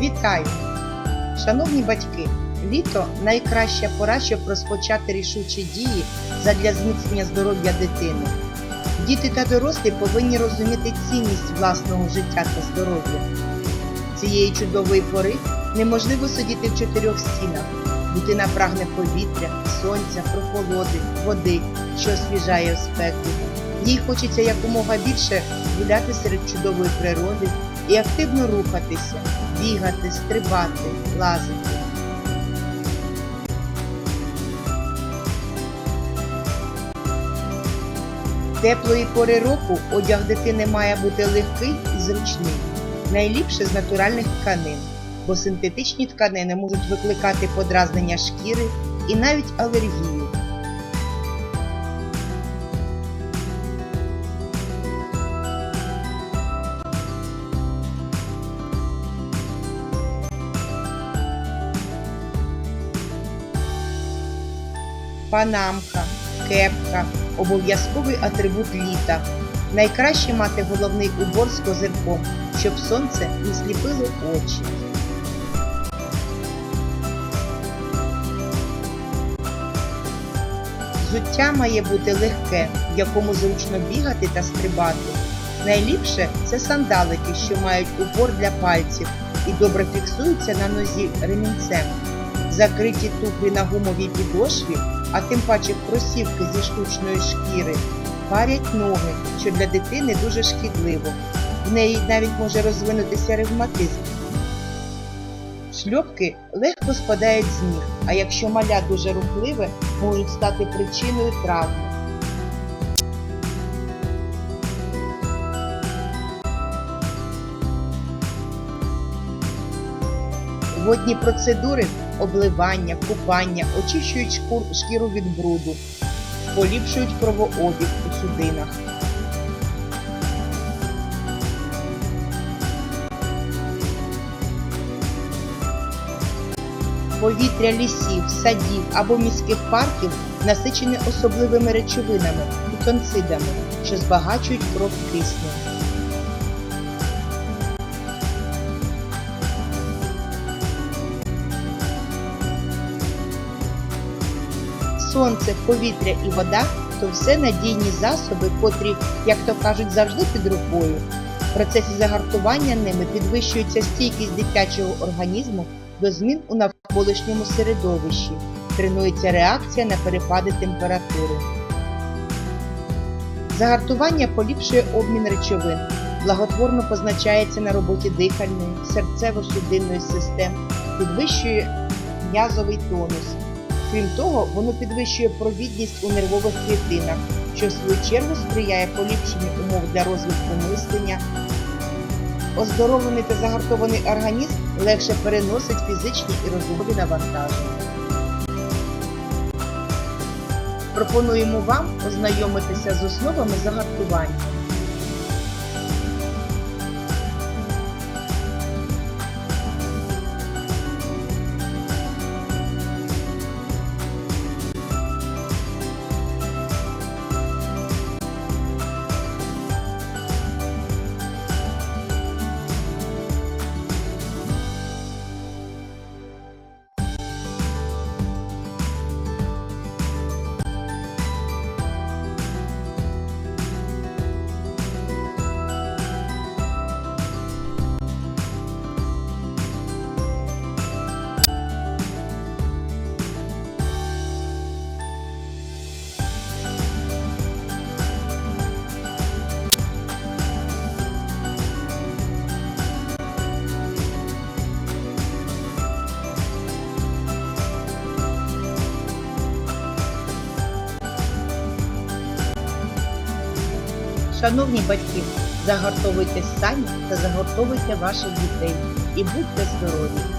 Вітаю! Шановні батьки, літо найкраща пора, щоб розпочати рішучі дії задля зміцнення здоров'я дитини. Діти та дорослі повинні розуміти цінність власного життя та здоров'я. Цієї чудової пори неможливо сидіти в чотирьох стінах. Дитина прагне повітря, сонця, прохолоди, води, що освіжає спеку. Їй хочеться якомога більше гуляти серед чудової природи і активно рухатися, бігати, стрибати, лазити. Теплої пори року одяг дитини має бути легкий і зручний, найліпше з натуральних тканин, бо синтетичні тканини можуть викликати подразнення шкіри і навіть алергію. Панамка, кепка, обов'язковий атрибут літа. Найкраще мати головний убор з козирком, щоб сонце не сліпило очі. Взуття має бути легке, в якому зручно бігати та стрибати. Найліпше це сандалики, що мають упор для пальців і добре фіксуються на нозі ремінцем. Закриті туфлі на гумовій підошві, а тим паче кросівки зі штучної шкіри, парять ноги, що для дитини дуже шкідливо. В неї навіть може розвинутися ревматизм. Шльопки легко спадають з ніг, а якщо маля дуже рухливе, можуть стати причиною травми. Водні процедури обливання, купання очищують шкіру від бруду, поліпшують кровообіг у судинах. Повітря лісів, садів або міських парків насичене особливими речовинами фітонцидами, що збагачують кров киснем. Сонце, повітря і вода то все надійні засоби, котрі, як то кажуть, завжди під рукою. В процесі загартування ними підвищується стійкість дитячого організму до змін у навколишньому середовищі, тренується реакція на перепади температури. Загартування поліпшує обмін речовин, благотворно позначається на роботі дихальної, серцево-судинної систем, підвищує м'язовий тонус. Крім того, воно підвищує провідність у нервових клітинах, що в свою чергу сприяє поліпшенню умов для розвитку мислення. Оздоровлений та загартований організм легше переносить фізичні і розумові навантаження. Пропонуємо вам ознайомитися з основами загартування. Шановні батьки, загортовуйтесь самі та загортовуйте ваших дітей і будьте здорові!